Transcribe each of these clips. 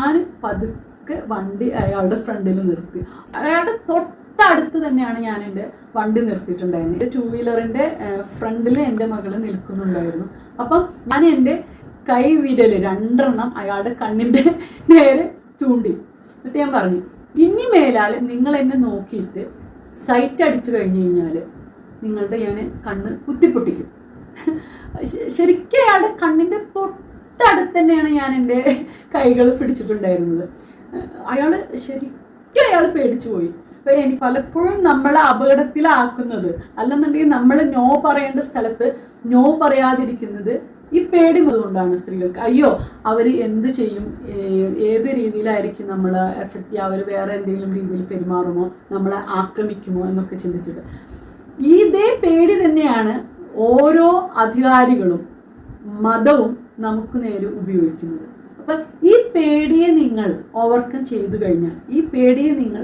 ഞാൻ പതുക്കെ വണ്ടി അയാളുടെ ഫ്രണ്ടിൽ നിർത്തി. അയാളുടെ തൊട്ടടുത്ത് തന്നെയാണ് ഞാൻ എന്റെ വണ്ടി നിർത്തിയിട്ടുണ്ടായിരുന്നത്. ടൂ വീലറിന്റെ ഫ്രണ്ടിൽ എന്റെ മകൾ നിൽക്കുന്നുണ്ടായിരുന്നു. അപ്പം ഞാൻ എന്റെ കൈ വിരൽ രണ്ടെണ്ണം അയാളുടെ കണ്ണിന്റെ നേരെ ചൂണ്ടി. എന്നിട്ട് ഞാൻ പറഞ്ഞു ഇനി മേലാൽ നിങ്ങൾ എന്നെ നോക്കിയിട്ട് സൈറ്റ് അടിച്ചു കഴിഞ്ഞു കഴിഞ്ഞാൽ നിങ്ങളുടെ ഞാൻ കണ്ണ് കുത്തിപ്പൊട്ടിക്കും. ശരിക്കും അയാളുടെ കണ്ണിന്റെ തൊട്ടടുത്ത് തന്നെയാണ് ഞാൻ എന്റെ കൈകൾ പിടിച്ചിട്ടുണ്ടായിരുന്നത്. അയാൾ ശരിക്കും അയാൾ പേടിച്ചു പോയി. എനിക്ക് പലപ്പോഴും നമ്മളെ അപകടത്തിലാക്കുന്നത് അല്ലെന്നുണ്ടെങ്കിൽ നമ്മൾ നോ പറയേണ്ട സ്ഥലത്ത് നോ പറയാതിരിക്കുന്നത് ഈ പേടി കൊണ്ടാണ് സ്ത്രീകൾക്ക്. അയ്യോ അവർ എന്ത് ചെയ്യും? ഏത് രീതിയിലായിരിക്കും നമ്മൾ എഫക്റ്റ് ചെയ്യുക അവർ വേറെ എന്തെങ്കിലും രീതിയിൽ പെരുമാറുമോ? നമ്മളെ ആക്രമിക്കുമോ? എന്നൊക്കെ ചിന്തിച്ചിട്ട്. ഇതേ പേടി തന്നെയാണ് ഓരോ അധികാരികളും മതവും നമുക്ക് നേരെ ഉപയോഗിക്കുന്നത്. അപ്പൊ ഈ പേടിയെ നിങ്ങൾ ഓവർകം ചെയ്തു കഴിഞ്ഞാൽ ഈ പേടിയെ നിങ്ങൾ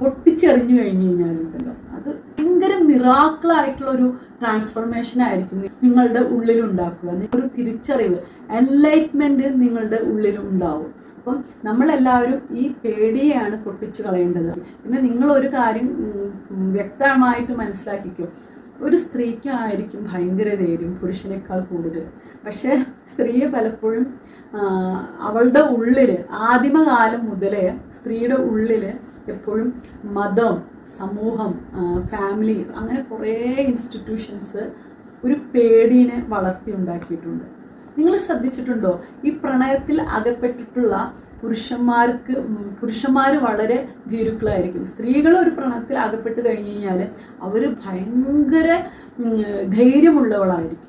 പൊട്ടിച്ചെറിഞ്ഞു കഴിഞ്ഞു കഴിഞ്ഞാലുണ്ടല്ലോ അത് ഭയങ്കര മിറാക്കിൾ ആയിട്ടുള്ള ഒരു ട്രാൻസ്ഫോർമേഷൻ ആയിരിക്കും നിങ്ങളുടെ ഉള്ളിൽ ഉണ്ടാക്കുക. ഒരു തിരിച്ചറിവ് എൻലൈറ്റ്മെന്റ് നിങ്ങളുടെ ഉള്ളിൽ ഉണ്ടാവും. അപ്പം നമ്മളെല്ലാവരും ഈ പേടിയെയാണ് പൊട്ടിച്ചു കളയേണ്ടത്. പിന്നെ നിങ്ങൾ ഒരു കാര്യം വ്യക്തമായിട്ട് മനസ്സിലാക്കിക്കോ. ഒരു സ്ത്രീക്കായിരിക്കും ഭയങ്കര ധൈര്യം പുരുഷനേക്കാൾ കൂടുതൽ. പക്ഷേ സ്ത്രീയെ പലപ്പോഴും അവളുടെ ഉള്ളിൽ ആദിമകാലം മുതലേ സ്ത്രീയുടെ ഉള്ളിൽ എപ്പോഴും മതം സമൂഹം ഫാമിലി അങ്ങനെ കുറേ ഇൻസ്റ്റിറ്റ്യൂഷൻസ് ഒരു പേടീനെ വളർത്തി ഉണ്ടാക്കിയിട്ടുണ്ട്. നിങ്ങൾ ശ്രദ്ധിച്ചിട്ടുണ്ടോ? ഈ പ്രണയത്തിൽ അകപ്പെട്ടിട്ടുള്ള പുരുഷന്മാർക്ക് പുരുഷന്മാർ വളരെ ഭീരുക്കളായിരിക്കും. സ്ത്രീകൾ ഒരു പ്രണയത്തിൽ അകപ്പെട്ട് കഴിഞ്ഞ് കഴിഞ്ഞാൽ അവർ ഭയങ്കര ധൈര്യമുള്ളവളായിരിക്കും.